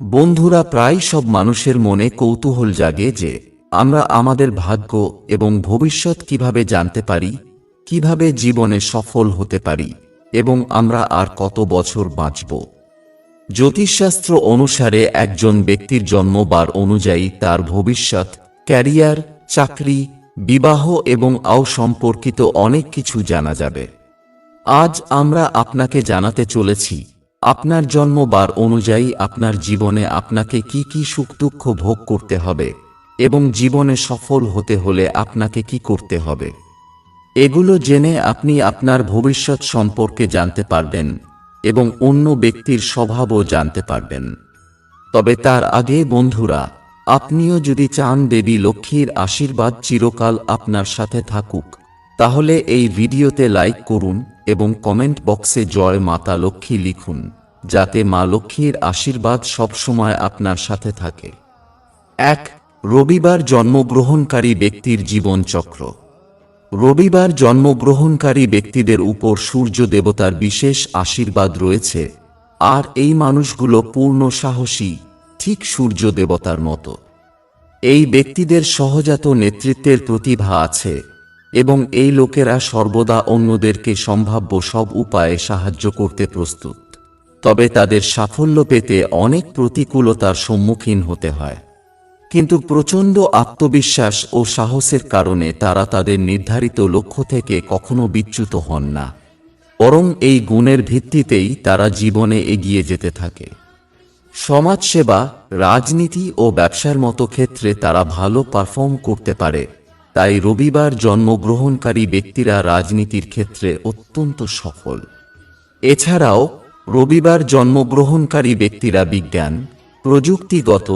বন্ধুরা প্রায় সব মানুষের মনে কৌতূহল জাগে যে, আমরা আমাদের ভাগ্য এবং ভবিষ্যৎ কীভাবে জানতে পারি, কীভাবে জীবনে সফল হতে পারি, এবং আমরা আর কত বছর বাঁচব। জ্যোতিষশাস্ত্র অনুসারে একজন ব্যক্তির জন্মবার অনুযায়ী তার ভবিষ্যৎ, ক্যারিয়ার, চাকরি, বিবাহ এবং আও সম্পর্কিত অনেক কিছু জানা যাবে। আজ আমরা আপনাকে জানাতে চলেছি আপনার জন্মবার অনুযায়ী আপনার জীবনে আপনাকে কি কি সুখ দুঃখ ভোগ করতে হবে এবং জীবনে সফল হতে হলে আপনাকে কি করতে হবে? এগুলো জেনে আপনি আপনার ভবিষ্যৎ সম্পর্কে জানতে পারবেন এবং অন্য ব্যক্তির স্বভাবও জানতে পারবেন। তবে তার আগে বন্ধুরা, আপনিও যদি চান দেবী লক্ষ্মীর আশীর্বাদ চিরকাল আপনার সাথে থাকুক, তাহলে এই ভিডিওতে লাইক করুন এবং কমেন্ট বক্সে জয় মাতা লক্ষ্মী লিখুন, যাতে মা লক্ষ্মীর আশীর্বাদ সবসময় আপনার সাথে থাকে। এক, রবিবার জন্মগ্রহণকারী ব্যক্তির জীবন চক্র রবিবার জন্মগ্রহণকারী ব্যক্তিদের উপর সূর্য দেবতার বিশেষ আশীর্বাদ রয়েছে, আর এই মানুষগুলো পূর্ণ সাহসী, ঠিক সূর্য দেবতার মতো। এই ব্যক্তিদের সহজাত নেতৃত্বের প্রতিভা আছে। এবং এই লোকেরা সর্বদা অন্যদেরকে সম্ভাব্য সব উপায়ে সাহায্য করতে প্রস্তুত। তবে তাদের সাফল্য পেতে অনেক প্রতিকূলতার সম্মুখীন হতে হয়। কিন্তু প্রচণ্ড আত্মবিশ্বাস ও সাহসের কারণে তারা তাদের নির্ধারিত লক্ষ্য থেকে কখনো বিচ্যুত হন না। বরং এই গুণের ভিত্তিতেই তারা জীবনে এগিয়ে যেতে থাকে। সমাজসেবা, রাজনীতি ও ব্যবসার মতো ক্ষেত্রে তারা ভালো পারফর্ম করতে পারে। তাই রবিবার জন্মগ্রহণকারী ব্যক্তিরা রাজনীতির ক্ষেত্রে অত্যন্ত সফল। এছাড়াও, রবিবার জন্মগ্রহণকারী ব্যক্তিরা বিজ্ঞান, প্রযুক্তিগত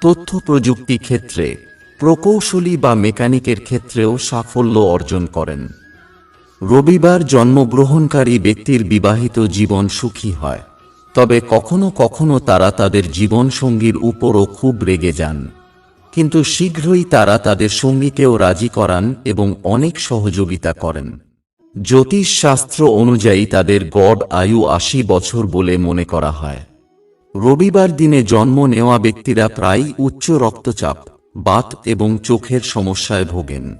তথ্য প্রযুক্তি ক্ষেত্রে, প্রকৌশলী বা মেকানিকের ক্ষেত্রেও সাফল্য অর্জন করেন। রবিবার জন্মগ্রহণকারী ব্যক্তির বিবাহিত জীবন সুখী হয়, তবে কখনো কখনো তারা তাদের জীবনসঙ্গীর উপরও খুব রেগে যান। কিন্তু শীঘ্রই তারা তাদের সঙ্গীকেও রাজি করান এবং অনেক সহযোগিতা করেন। জ্যোতিষ শাস্ত্র অনুযায়ী তাদের গড় আয়ু আশি বছর বলে মনে করা হয়। রবিবার দিনে জন্ম নেওয়া ব্যক্তিরা প্রায়ই উচ্চ রক্তচাপ, বাত এবং চোখের সমস্যায় ভোগেন।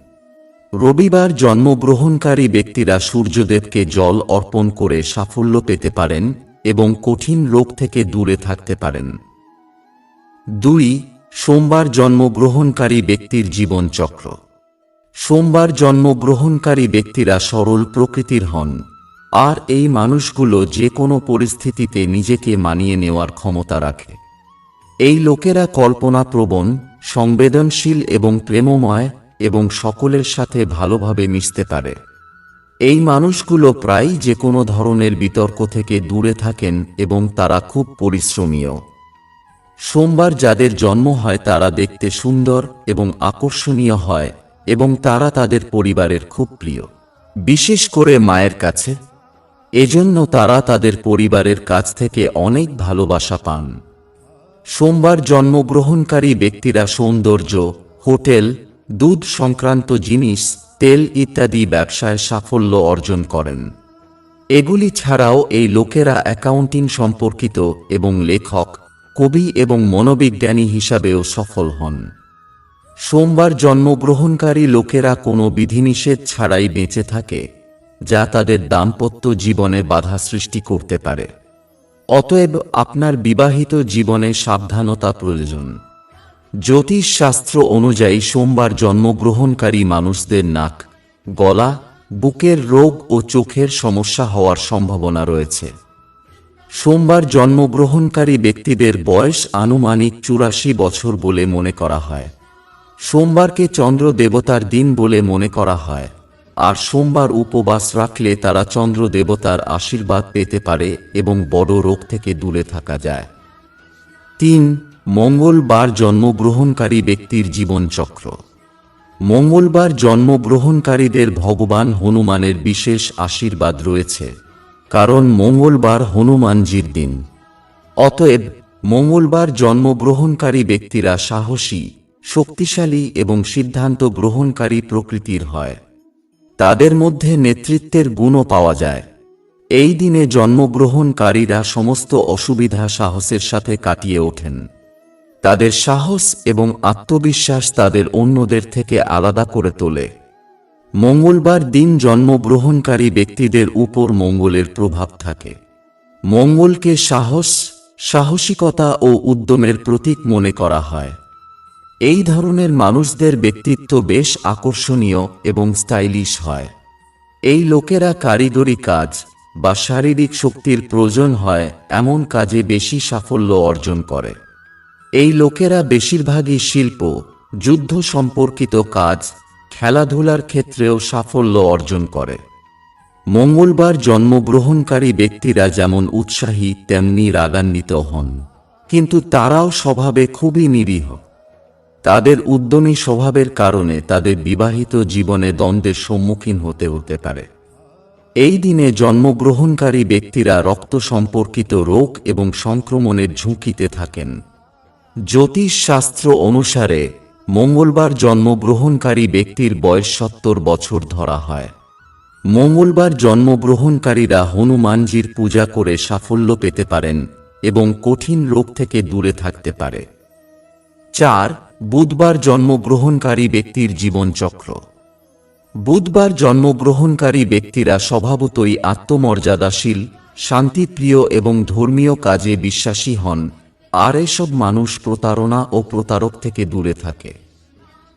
রবিবার জন্মগ্রহণকারী ব্যক্তিরা সূর্যদেবকে জল অর্পণ করে সাফল্য পেতে পারেন এবং কঠিন রোগ থেকে দূরে থাকতে পারেন। দুই সোমবার জন্মগ্রহণকারী ব্যক্তির জীবন চক্র সোমবার জন্মগ্রহণকারী ব্যক্তিরা সরল প্রকৃতির হন। আর এই মানুষগুলো যে কোনো পরিস্থিতিতে নিজেকে মানিয়ে নেওয়ার ক্ষমতা রাখে। এই লোকেরা কল্পনাপ্রবণ, সংবেদনশীল এবং প্রেমময় এবং সকলের সাথে ভালোভাবে মিশতে পারে। এই মানুষগুলো প্রায়ই যে কোনো ধরনের বিতর্ক থেকে দূরে থাকেন এবং তারা খুব পরিশ্রমীয়। সোমবার যাদের জন্ম হয় তারা দেখতে সুন্দর এবং আকর্ষণীয় হয়, এবং তারা তাদের পরিবারের খুব প্রিয়। বিশেষ করে মায়ের কাছে। এজন্য তারা তাদের পরিবারের কাছ থেকে অনেক ভালোবাসা পান। সোমবার জন্মগ্রহণকারী ব্যক্তিরা সৌন্দর্য, হোটেল, দুধ সংক্রান্ত জিনিস, তেল ইত্যাদি ব্যবসায় সাফল্য অর্জন করেন। এগুলি ছাড়াও এই লোকেরা অ্যাকাউন্টিং সম্পর্কিত এবং লেখক কবি এবং মনোবিজ্ঞানী হিসাবেও সফল হন। সোমবার জন্মগ্রহণকারী লোকেরা কোনো বিধিনিষেধ ছাড়াই বেঁচে থাকে, যা তাদের দাম্পত্য জীবনে বাধা সৃষ্টি করতে পারে। অতএব আপনার বিবাহিত জীবনে সাবধানতা প্রয়োজন। জ্যোতিষ শাস্ত্র অনুযায়ী সোমবার জন্মগ্রহণকারী মানুষদের নাক, গলা, বুকের রোগ ও চোখের সমস্যা হওয়ার সম্ভাবনা রয়েছে। সোমবার জন্মগ্রহণকারী ব্যক্তিদের বয়স আনুমানিক চুরাশি বছর বলে মনে করা হয়। সোমবারকে চন্দ্র দেবতার দিন বলে মনে করা হয়। আর সোমবার উপবাস রাখলে তারা চন্দ্র দেবতার আশীর্বাদ পেতে পারে এবং বড় রোগ থেকে দূরে থাকা যায়। তিন, মঙ্গলবার জন্মগ্রহণকারী ব্যক্তির জীবনচক্র। মঙ্গলবার জন্মগ্রহণকারীদের ভগবান হনুমানের বিশেষ আশীর্বাদ রয়েছে। কারণ মঙ্গলবার হনুমানজির দিন। অতএব মঙ্গলবার জন্মগ্রহণকারী ব্যক্তিরা সাহসী, শক্তিশালী এবং সিদ্ধান্ত গ্রহণকারী প্রকৃতির হয়। তাদের মধ্যে নেতৃত্বের গুণও পাওয়া যায়। এই দিনে জন্মগ্রহণকারীরা সমস্ত অসুবিধা সাহসের সাথে কাটিয়ে ওঠেন। তাদের সাহস এবং আত্মবিশ্বাস তাদের অন্যদের থেকে আলাদা করে তোলে। মঙ্গলবার দিন জন্মগ্রহণকারী ব্যক্তিদের উপর মঙ্গলের প্রভাব থাকে। মঙ্গলকে সাহস, সাহসিকতা ও উদ্যমের প্রতীক মনে করা হয়। এই ধরনের মানুষদের ব্যক্তিত্ব বেশ আকর্ষণীয় এবং স্টাইলিশ হয়। এই লোকেরা কারিগরি কাজ বা শারীরিক শক্তির প্রয়োজন হয় এমন কাজে বেশি সাফল্য অর্জন করে। এই লোকেরা বেশিরভাগই শিল্প, যুদ্ধ সম্পর্কিত কাজ খেলাধুলার ক্ষেত্রেও সাফল্য অর্জন করে। মঙ্গলবার জন্মগ্রহণকারী ব্যক্তিরা যেমন উৎসাহী, তেমনি রাগান্বিত হন। কিন্তু তারাও স্বভাবে খুবই নিরীহ। তাদের উদ্যমী স্বভাবের কারণে তাদের বিবাহিত জীবনে দ্বন্দ্বের সম্মুখীন হতে হতে পারে। এই দিনে জন্মগ্রহণকারী ব্যক্তিরা রক্ত সম্পর্কিত রোগ এবং সংক্রমণের ঝুঁকিতে থাকেন। জ্যোতিষ শাস্ত্র অনুসারে মঙ্গলবার জন্মগ্রহণকারী ব্যক্তির বয়স সত্তর বছর ধরা হয়। মঙ্গলবার জন্মগ্রহণকারীরা হনুমানজির পূজা করে সাফল্য পেতে পারেন এবং কঠিন রোগ থেকে দূরে থাকতে পারে। চার, বুধবার জন্মগ্রহণকারী ব্যক্তির জীবনচক্র। বুধবার জন্মগ্রহণকারী ব্যক্তিরা স্বভাবতই আত্মমর্যাদাশীল, শান্তিপ্রিয় এবং ধর্মীয় কাজে বিশ্বাসী হন। আর এসব মানুষ প্রতারণা ও প্রতারক থেকে দূরে থাকে।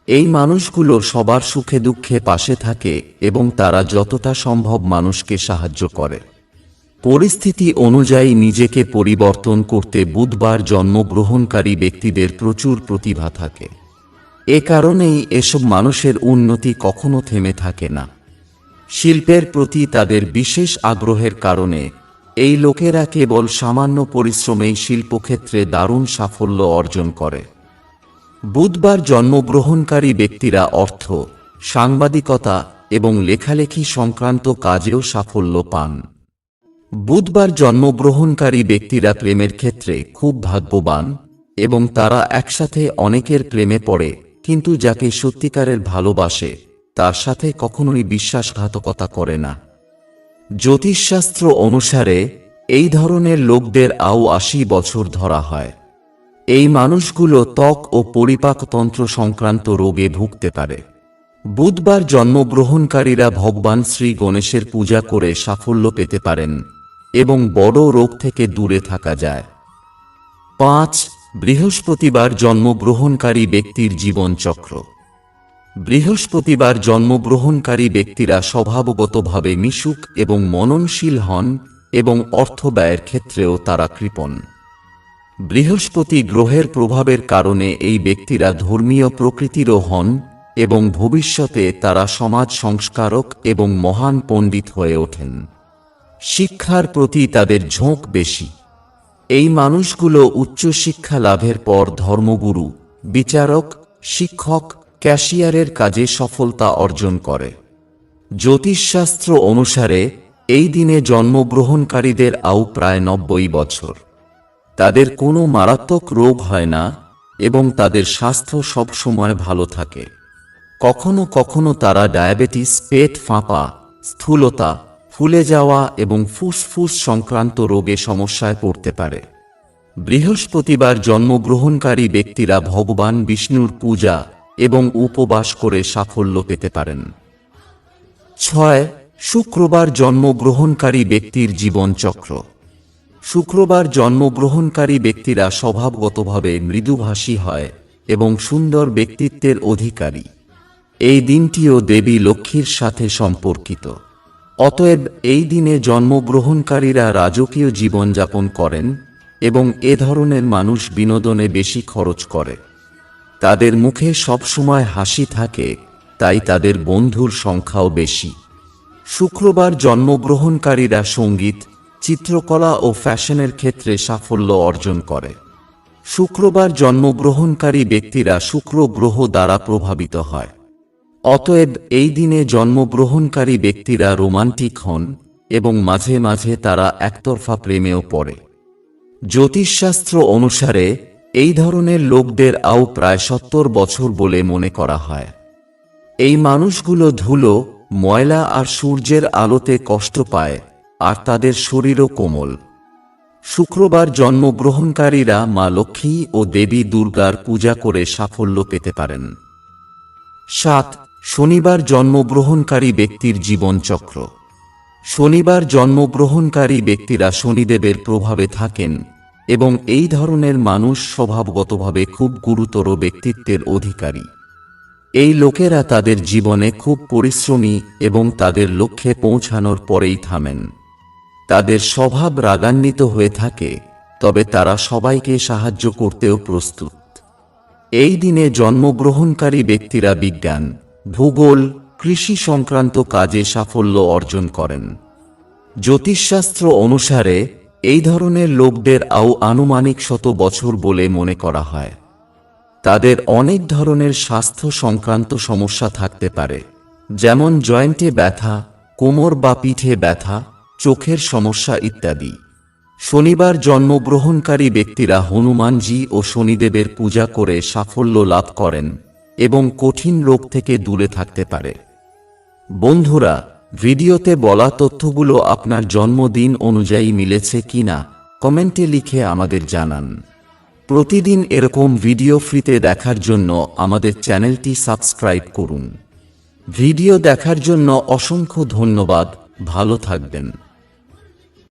এই মানুষগুলো সবার সুখে দুঃখে পাশে থাকে এবং তারা যতটা সম্ভব মানুষকে সাহায্য করে। পরিস্থিতি অনুযায়ী নিজেকে পরিবর্তন করতে বুধবার জন্মগ্রহণকারী ব্যক্তিদের প্রচুর প্রতিভা থাকে। এ কারণেই এসব মানুষের উন্নতি কখনো থেমে থাকে না। শিল্পের প্রতি তাদের বিশেষ আগ্রহের কারণে এই লোকেরা কেবল সামান্য পরিশ্রমেই শিল্পক্ষেত্রে দারুণ সাফল্য অর্জন করে। বুধবার জন্মগ্রহণকারী ব্যক্তিরা অর্থ, সাংবাদিকতা এবং লেখালেখি সংক্রান্ত কাজেও সাফল্য পান। বুধবার জন্মগ্রহণকারী ব্যক্তিরা প্রেমের ক্ষেত্রে খুব ভাগ্যবান এবং তারা একসাথে অনেকের প্রেমে পড়ে, কিন্তু যাকে সত্যিকারের ভালোবাসে, তার সাথে কখনোই বিশ্বাসঘাতকতা করে না। জ্যোতিষশাস্ত্র অনুসারে, এই ধরনের লোকদের আও আশি বছর ধরা হয়। এই মানুষগুলো ত্বক ও পরিপাকতন্ত্র সংক্রান্ত রোগে ভুগতে পারে। বুধবার জন্মগ্রহণকারীরা ভগবান শ্রী গণেশের পূজা করে সাফল্য পেতে পারেন এবং বড় রোগ থেকে দূরে থাকা যায়। পাঁচ বৃহস্পতিবার জন্মগ্রহণকারী ব্যক্তির জীবনচক্র। বৃহস্পতিবার জন্মগ্রহণকারী ব্যক্তিরা স্বভাবগতভাবে মিশুক এবং মননশীল হন এবং অর্থ ব্যয়ের ক্ষেত্রেও তারা কৃপণ। বৃহস্পতি গ্রহের প্রভাবের কারণে এই ব্যক্তিরা ধর্মীয় প্রকৃতিরও হন এবং ভবিষ্যতে তারা সমাজ সংস্কারক এবং মহান পণ্ডিত হয়ে ওঠেন। শিক্ষার প্রতি তাদের ঝোঁক বেশি। এই মানুষগুলো উচ্চশিক্ষা লাভের পর ধর্মগুরু, বিচারক, শিক্ষক ক্যাশিয়ারের কাজে সফলতা অর্জন করে। জ্যোতিষশাস্ত্র অনুসারে, এই দিনে জন্মগ্রহণকারীদের আউ প্রায় নব্বই বছর। তাদের কোনো মারাত্মক রোগ হয় না এবং তাদের স্বাস্থ্য সব সময় ভালো থাকে। কখনো কখনো তারা ডায়াবেটিস, পেট ফাঁপা, স্থূলতা, ফুলে যাওয়া এবং ফুসফুস সংক্রান্ত রোগে সমস্যায় পড়তে পারে। বৃহস্পতিবার জন্মগ্রহণকারী ব্যক্তিরা ভগবান বিষ্ণুর পূজা এবং উপবাস করে সাফল্য পেতে পারেন। ছয়, শুক্রবার জন্মগ্রহণকারী ব্যক্তির জীবনচক্র। শুক্রবার জন্মগ্রহণকারী ব্যক্তিরা স্বভাবগতভাবে মৃদুভাষী হয় এবং সুন্দর ব্যক্তিত্বের অধিকারী। এই দিনটিও দেবী লক্ষ্মীর সাথে সম্পর্কিত। অতএব এই দিনে জন্মগ্রহণকারীরা রাজকীয় জীবনযাপন করেন এবং এ ধরনের মানুষ বিনোদনে বেশি খরচ করে। তাদের মুখে সবসময় হাসি থাকে, তাই তাদের বন্ধুর সংখ্যাও বেশি। শুক্রবার জন্মগ্রহণকারীরা সংগীত, চিত্রকলা ও ফ্যাশনের ক্ষেত্রে সাফল্য অর্জন করে। শুক্রবার জন্মগ্রহণকারী ব্যক্তিরা শুক্র গ্রহ দ্বারা প্রভাবিত হয়। অতএব এই দিনে জন্মগ্রহণকারী ব্যক্তিরা রোমান্টিক হন এবং মাঝে মাঝে তারা একতরফা প্রেমেও পড়ে। জ্যোতিষশাস্ত্র অনুসারে এই ধরনের লোকদের আও প্রায় সত্তর বছর বলে মনে করা হয়। এই মানুষগুলো ধুলো, ময়লা আর সূর্যের আলোতে কষ্ট পায়, আর তাদের শরীরও কোমল। শুক্রবার জন্মগ্রহণকারীরা মা লক্ষ্মী ও দেবী দুর্গার পূজা করে সাফল্য পেতে পারেন। সাত, শনিবার জন্মগ্রহণকারী ব্যক্তির জীবনচক্র। শনিবার জন্মগ্রহণকারী ব্যক্তিরা শনিদেবের প্রভাবে থাকেন এবং এই ধরনের মানুষ স্বভাবগতভাবে খুব গুরুতর ব্যক্তিত্বের অধিকারী। এই লোকেরা তাদের জীবনে খুব পরিশ্রমী এবং তাদের লক্ষ্যে পৌঁছানোর পরেই থামেন। তাদের স্বভাব রাগান্বিত হয়ে থাকে, তবে তারা সবাইকে সাহায্য করতেও প্রস্তুত। এই দিনে জন্মগ্রহণকারী ব্যক্তিরা বিজ্ঞান, ভূগোল, কৃষি সংক্রান্ত কাজে সাফল্য অর্জন করেন। জ্যোতিষশাস্ত্র অনুসারে এই ধরনের লোকদের আও আনুমানিক শত বছর বলে মনে করা হয়। তাদের অনেক ধরনের স্বাস্থ্য সংক্রান্ত সমস্যা থাকতে পারে, যেমন জয়েন্টে ব্যথা, কোমর বা পিঠে ব্যথা, চোখের সমস্যা ইত্যাদি। শনিবার জন্মগ্রহণকারী ব্যক্তিরা হনুমানজি ও শনিদেবের পূজা করে সাফল্য লাভ করেন এবং কঠিন রোগ থেকে দূরে থাকতে পারে। বন্ধুরা ভিডিওতে বলা তথ্যগুলো আপনার জন্মদিন অনুযায়ী মিলেছে কি না কমেন্টে লিখে আমাদের জানান। প্রতিদিন এরকম ভিডিও ফ্রিতে দেখার জন্য আমাদের চ্যানেলটি সাবস্ক্রাইব করুন। ভিডিও দেখার জন্য অসংখ্য ধন্যবাদ, ভালো থাকবেন।